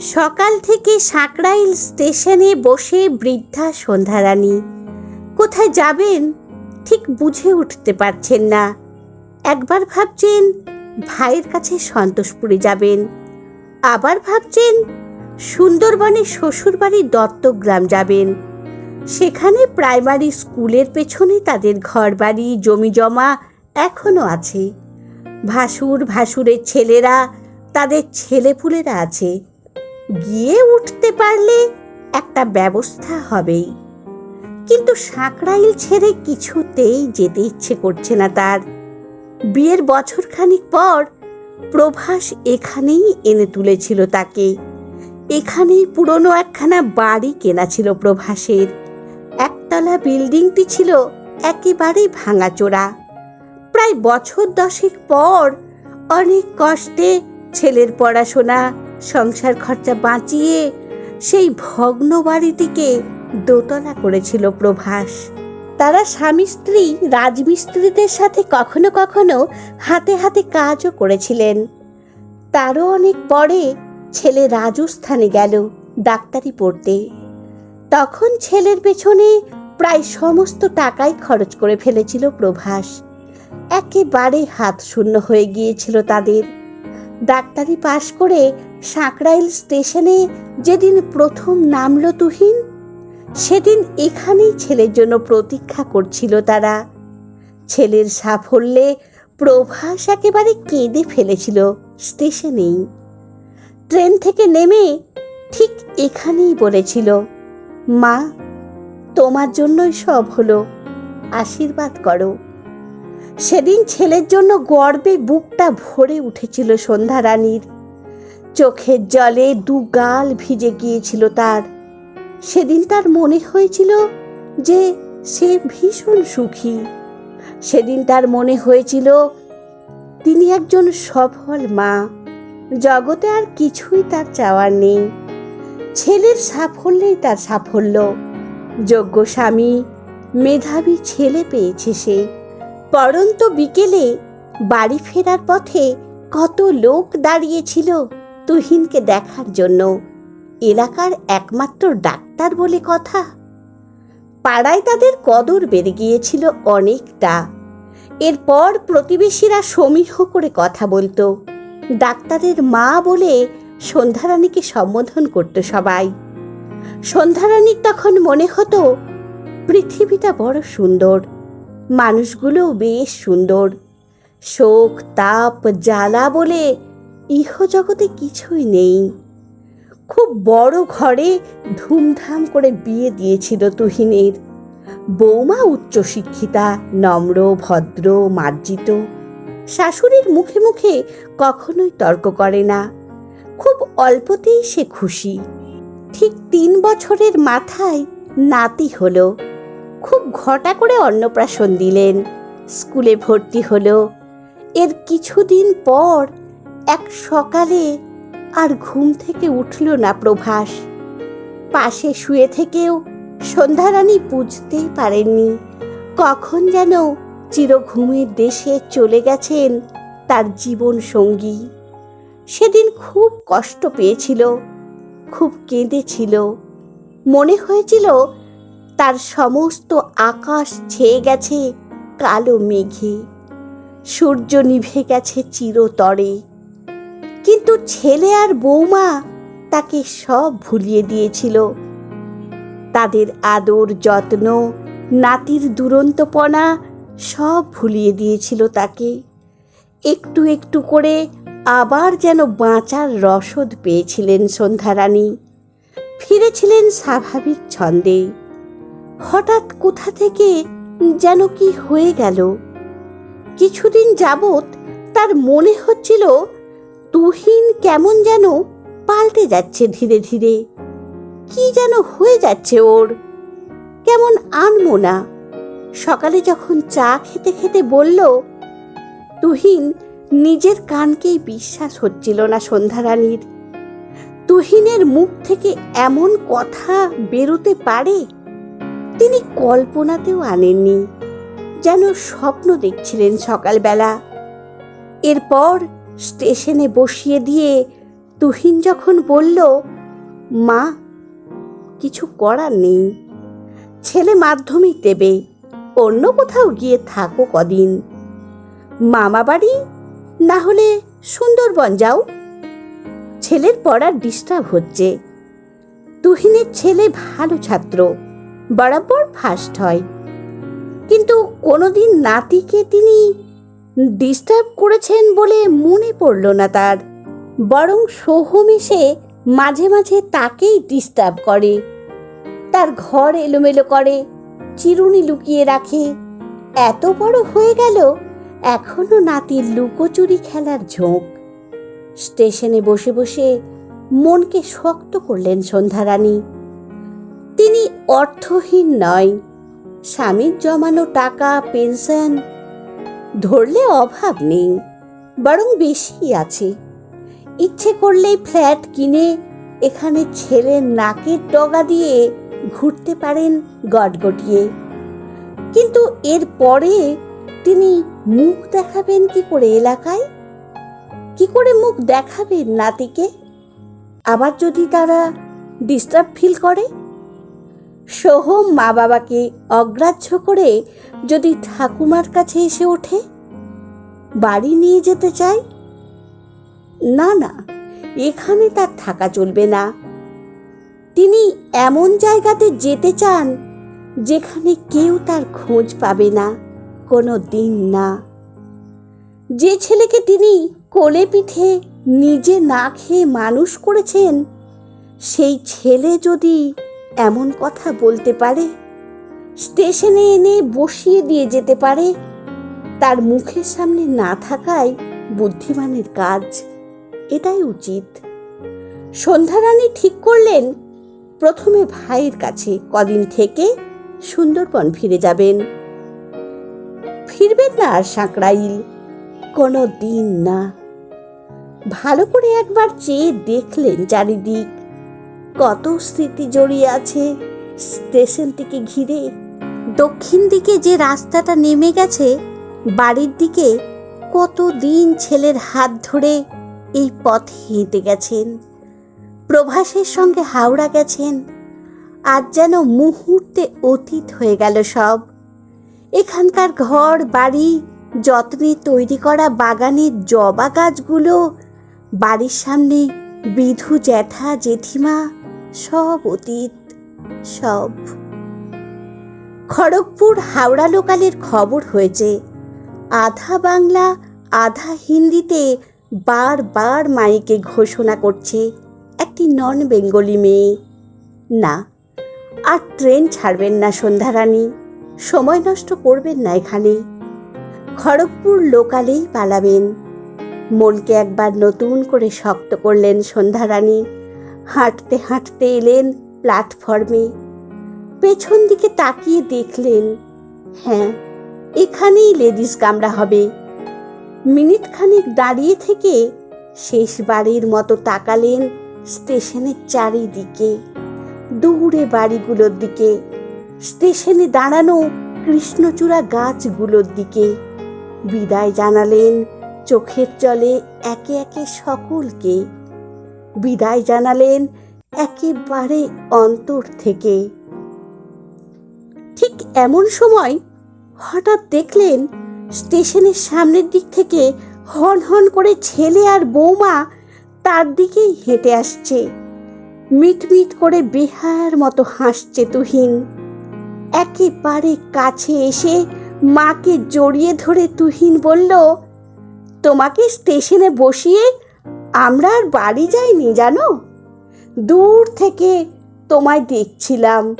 সকাল থেকে সাঁকড়াইল স্টেশনে বসে বৃদ্ধা সন্ধ্যারানী। কোথায় যাবেন? ঠিক বুঝে উঠতে পারছেন না। একবার ভাবছেন, ভাইয়ের কাছে সন্তোষপুরে যাবেন। আবার ভাবছেন সুন্দরবনে শ্বশুরবাড়ির দত্তগ্রাম যাবেন। সেখানে প্রাইমারি স্কুলের পেছনে তাদের ঘরবাড়ি জমি জমা এখনও আছে। ভাসুর ভাসুরের ছেলেরা, তাদের ছেলেপুলেরা আছে। গিয়ে উঠতে পারলে একটা ব্যবস্থা হবেই। কিন্তু সাঁকড়াইল ছেড়ে কিছুতেই যেতে ইচ্ছে করছে না তার। বিয়ের বছর খানিক পর প্রভাস এখানেই এনে তুলেছিল তাকে। এখানেই পুরনো একখানা বাড়ি কেনা ছিল প্রভাসের। একতলা বিল্ডিংটি ছিল একেবারেই ভাঙাচোরা। প্রায় বছর দশেক পর অনেক কষ্টে ছেলের পড়াশোনা সংসার খরচা বাঁচিয়ে সেই ভগ্ন বাড়িটিকে দোতলা করেছিল প্রভাস। তারা স্বামী স্ত্রী, রাজমিস্ত্রিদের সাথে কখনো কখনো হাতে হাতে কাজও করেছিলেন। তারও অনেক পরে ছেলে রাজস্থানে গেল ডাক্তারি পড়তে। তখন ছেলের পেছনে প্রায় সমস্ত টাকাই খরচ করে ফেলেছিল প্রভাস। একেবারে হাত শূন্য হয়ে গিয়েছিল তাদের। ডাক্তারি পাশ করে সাঁকড়াইল স্টেশনে যেদিন প্রথম নামল তুহিন, সেদিন এখানেই ছেলের জন্য প্রতীক্ষা করছিল তারা। ছেলের সাফল্যে প্রভাস একেবারে কেঁদে ফেলেছিল স্টেশনেই। ট্রেন থেকে নেমে ঠিক এখানেই বলেছিল, মা, তোমার জন্যই সব হলো, আশীর্বাদ করো। সেদিন ছেলের জন্য গর্বে বুকটা ভরে উঠেছিল সন্ধ্যা রানীর। চোখের জলে দু গাল ভিজে গিয়েছিল তার। সেদিন তার মনে হয়েছিল যে সে ভীষণ সুখী। সেদিন তার মনে হয়েছিল, তিনি একজন সফল মা। জগতে আর কিছুই তার চাওয়ার নেই। ছেলের সাফল্যেই তার সাফল্য। যোগ্য স্বামী, মেধাবী ছেলে পেয়েছে সে। পরন্ত বিকেলে বাড়ি ফেরার পথে কত লোক দাঁড়িয়েছিল। তুহিনকে দেখার জন্য এলাকার একমাত্র ডাক্তার বলে কথা। পাড়ায় তাদের কদর বেড়ে গিয়েছিল অনেকটা। এরপর প্রতিবেশীরা সমীহ করে কথা বলতো। ডাক্তারের মা বলে সন্ধ্যারানীকে সম্বোধন করত সবাই। সন্ধ্যারানীর তখন মনে হতো, পৃথিবীটা বড় সুন্দর, মানুষগুলোও বেশ সুন্দর। শোক, তাপ, জ্বালা বলে ইহজগতে কিছুই নেই। খুব বড় ঘরে ধুমধাম করে বিয়ে দিয়েছিল তুহিনের। বৌমা উচ্চশিক্ষিতা, নম্র, ভদ্র, মার্জিত। শাশুড়ির মুখে মুখে কখনোই তর্ক করে না। খুব অল্পতেই সে খুশি। ঠিক তিন বছরের মাথায় নাতি হলো। খুব ঘটা করে অন্নপ্রাশন দিলেন। স্কুলে ভর্তি হলো। এর কিছুদিন পর এক সকালে আর ঘুম থেকে উঠল না প্রভাস। পাশে শুয়ে থেকেও সন্ধ্যারানী বুঝতেই পারেননি কখন যেন চিরঘুমের দেশে চলে গেছেন তার জীবন সঙ্গী। সেদিন খুব কষ্ট পেয়েছিল, খুব কেঁদেছিল। মনে হয়েছিল তার সমস্ত আকাশ ছেয়ে গেছে কালো মেঘে। সূর্য নিভে গেছে চিরতরে। কিন্তু ছেলে আর বৌমা তাকে সব ভুলিয়ে দিয়েছিল। তাদের আদর যত্ন, নাতির দুরন্তপনা সব ভুলিয়ে দিয়েছিল তাকে। একটু একটু করে আবার যেন বাঁচার রসদ পেয়েছিলেন সন্ধ্যারানী। ফিরেছিলেন স্বাভাবিক ছন্দে। হঠাৎ কোথা থেকে যেন কি হয়ে গেল। কিছুদিন যাবৎ তার মনে হচ্ছিল তুহিন কেমন যেন পাল্টে যাচ্ছে ধীরে ধীরে। কি যেন হয়ে যাচ্ছে ওর। কেমন আনমো না সকালে যখন চা খেতে খেতে বলল, তুহিন, নিজের কানকেই বিশ্বাস হচ্ছিল না সন্ধ্যারানীর। তুহিনের মুখ থেকে এমন কথা বেরোতে পারে? তিনি কল্পনাতেও আনেননি। যেন স্বপ্ন দেখছিলেন সকালবেলা। এরপর স্টেশনে বসিয়ে দিয়ে তুহিন যখন বলল, মা, কিছু করার নেই। ছেলে মাধ্যমিক দেবে, অন্য কোথাও গিয়ে থাকো কদিন। মামা বাড়ি, না হলে সুন্দরবন যাও। ছেলের পড়ার ডিস্টার্ব হচ্ছে। তুহিনের ছেলে ভালো ছাত্র, বরাবর ফার্স্ট হয়। কিন্তু কোনোদিন নাতিকে তিনি ডিস্টার্ব করেছেন বলে মনে পড়ল না তার। বরং সোহম এসে মাঝে মাঝে তাকেই ডিস্টার্ব করে। তার ঘর এলোমেলো করে, চিরুনি লুকিয়ে রাখে। এত বড় হয়ে গেল এখনও নাতির লুকোচুরি খেলার ঝোঁক। স্টেশনে বসে বসে মনকে শক্ত করলেন সন্ধ্যারানী। তিনি অর্থহীন নয়, স্বামীর জমানো টাকা, পেনশন ধরলে অভাব নেই, বরং বেশি আছে। ইচ্ছে করলেই ফ্ল্যাট কিনে এখানে ছেলের নাকের ডগা দিয়ে ঘুরতে পারেন গটগটিয়ে কিন্তু এর পরে তিনি মুখ দেখাবেন কি করে এলাকায়? কি করে মুখ দেখাবেন নাতিকে? আবার যদি তারা ডিস্টার্ব ফিল করে? সোহম মা বাবাকে অগ্রাহ্য করে যদি ঠাকুমার কাছে এসে ওঠে? বাড়ি নিয়ে যেতে চায়? না না, এখানে তার থাকা চলবে না। তিনি এমন জায়গাতে যেতে চান যেখানে কেউ তার খোঁজ পাবে না, কোনো দিন না। যে ছেলেকে তিনি কোলে পিঠে নিজে না খেয়ে মানুষ করেছেন, সেই ছেলে যদি এমন কথা বলতে পারে? স্টেশনে এনে বসিয়ে দিয়ে যেতে পারে? তার মুখের সামনে না থাকাই বুদ্ধিমানের কাজ। এটাই উচিত। সন্ধ্যারানী ঠিক করলেন, প্রথমে ভাইয়ের কাছে কদিন থেকে সুন্দরবন ফিরে যাবেন। ফিরবেন না আর সাঁকড়াইল, কোনো দিন না। ভালো করে একবার চেয়ে দেখলেন চারিদিক। কত স্মৃতি জড়িয়ে আছে। স্টেশনটিকে ঘিরে দক্ষিণ দিকে যে রাস্তাটা নেমে গেছে, বাড়ির দিকে কত দিন ছেলের হাত ধরে এই পথ হেঁটে গেছেন। প্রভাসের সঙ্গে হাওড়া গেছেন। আজ যেন মুহূর্তে অতীত হয়ে গেল সব। এখানকার ঘর, বাড়ি, যত্নে তৈরি করা বাগানের জবা গাছগুলো, বাড়ির সামনে বিধু জ্যাঠা জেঠিমা সব অতীত, সব। খড়গপুর হাওড়া লোকালের খবর হয়েছে, আধা বাংলা, আধা হিন্দিতে বারবার মাইকে ঘোষণা করছে একটি নন বেঙ্গলি মেয়ে। না, আর ট্রেন ছাড়বেন না সন্ধ্যারানী, সময় নষ্ট করবেন না এখানে। খড়গপুর লোকালেই পালাবেন। মনকে একবার নতুন করে শক্ত করলেন সন্ধ্যারানী। হাঁটতে হাঁটতে এলেন প্ল্যাটফর্মে। পেছন দিকে তাকিয়ে দেখলেন হ্যাঁ এখানেই লেডিস কামরা হবে। মিনিট খানিক দাঁড়িয়ে থেকে শেষবারের মতো তাকালেন স্টেশনের চারিদিকে। দূরে বাড়িগুলোর দিকে। স্টেশনে দাঁড়ানো কৃষ্ণচূড়া গাছগুলোর দিকে। বিদায় জানালেন চোখের জলে একে একে সকলকে। বিদায় জানালেন একেবারে অন্তর থেকে। ঠিক এমন সময় হঠাৎ দেখলেন স্টেশনের সামনের দিক থেকে হন হন করে ছেলে আর বৌমা তার দিকেই হেঁটে আসছে। মিটমিট করে বেহার মতো হাসছে তুহিন। একেবারে কাছে এসে মাকে জড়িয়ে ধরে তুহিন বলল, তোমাকে স্টেশনে বসিয়ে আমরা আর বাড়ি যাইনি, জানো? দূর থেকে তোমায় দেখছিলাম।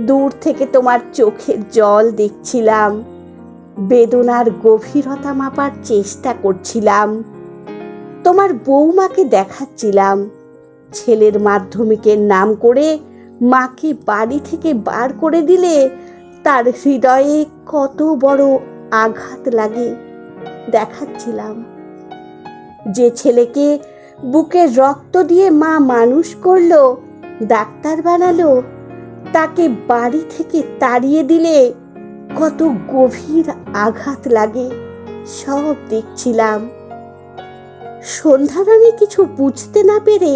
দূর থেকে তোমার চোখের জল দেখছিলাম। বেদনার গভীরতা মাপার চেষ্টা করছিলাম। তোমার বৌমাকে দেখাচ্ছিলাম। ছেলের মাধ্যমিকের নাম করে মাকে বাড়ি থেকে বার করে দিলে তার হৃদয়ে কত বড় আঘাত লাগে, দেখাচ্ছিলাম। যে ছেলেকে বুকে রক্ত দিয়ে মা মানুষ করল, ডাক্তার বানালো, তাকে বাড়ি থেকে তাড়িয়ে দিলে কত গভীর আঘাত লাগে, সব দেখছিলাম। সন্ধ্যারানী কিছু বুঝতে না পেরে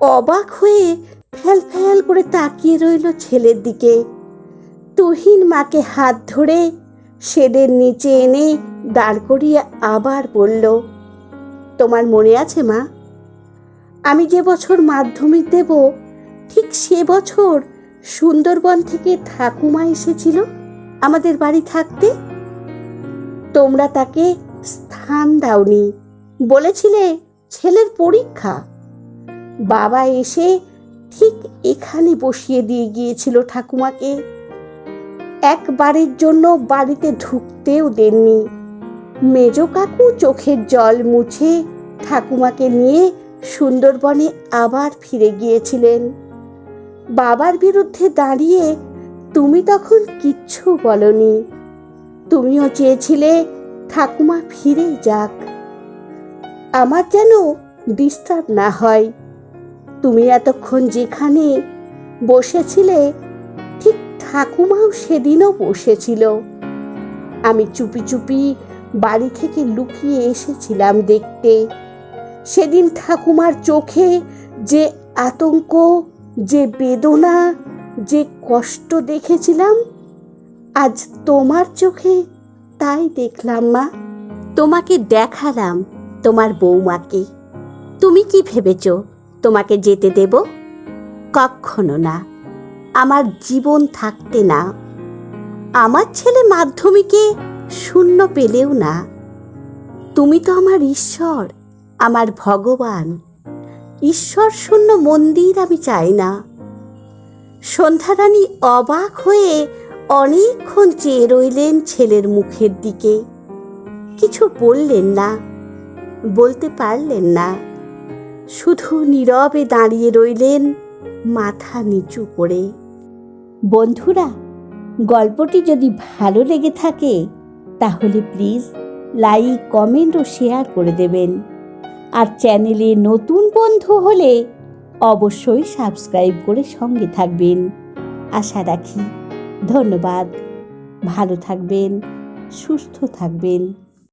অবাক হয়ে ফ্যাল ফ্যাল করে তাকিয়ে রইল ছেলের দিকে। তুহিন মাকে হাত ধরে শেডের নিচে এনে দাঁড় করিয়ে আবার বলল তোমার মনে আছে, মা? আমি যে বছর মাধ্যমিক দেব, ঠিক সে বছর সুন্দরবন থেকে ঠাকুমা এসেছিল আমাদের বাড়ি থাকতে। তোমরা তাকে স্থান দাওনি, বলেছিলে ছেলের পরীক্ষা। বাবা এসে ঠিক এখানে বসিয়ে দিয়ে গিয়েছিল ঠাকুমাকে। একবারের জন্য বাড়িতে ঢুকতেও দেননি। মেজ কাকু চোখের জল মুছে ঠাকুমাকে নিয়ে সুন্দরবনে আবার ফিরে গিয়েছিলেন। বাবার বিরুদ্ধে দাঁড়িয়ে তুমি তখন কিচ্ছু বলনি। তুমিও চেয়েছিলে ঠাকুমা ফিরে যাক। আমার যেন ডিস্টার্ব না হয়। তুমি এতক্ষণ যেখানে বসেছিলে, ঠিক ঠাকুমাও সেদিনও বসেছিল। আমি চুপি চুপি বাড়ি থেকে লুকিয়ে এসেছিলাম দেখতে। সেদিন ঠাকুমার চোখে যে আতঙ্ক, যে বেদনা, যে কষ্ট দেখেছিলাম, আজ তোমার চোখে তাই দেখলাম মা। তোমাকে দেখালাম তোমার বৌমাকে। তুমি কি ভেবেছ, তোমাকে যেতে দেব? কখনো না। আমার জীবন থাকতে না। আমার ছেলে মাধ্যমিকে শূন্য পেলেও না। তুমি তো আমার ঈশ্বর, আমার ভগবান। ঈশ্বর শূন্য মন্দির আমি চাই না। সন্ধ্যারানী অবাক হয়ে অনেকক্ষণ চেয়ে রইলেন ছেলের মুখের দিকে। কিছু বললেন না, বলতে পারলেন না। শুধু নীরবে দাঁড়িয়ে রইলেন মাথা নিচু করে। বন্ধুরা, গল্পটি যদি ভালো লেগে থাকে তাহলে প্লিজ লাইক কমেন্ট ও শেয়ার করে দেবেন। আর চ্যানেলে নতুন বন্ধু হলে অবশ্যই সাবস্ক্রাইব করে সঙ্গে থাকবেন। আশা রাখি, ধন্যবাদ। ভালো থাকবেন, সুস্থ থাকবেন।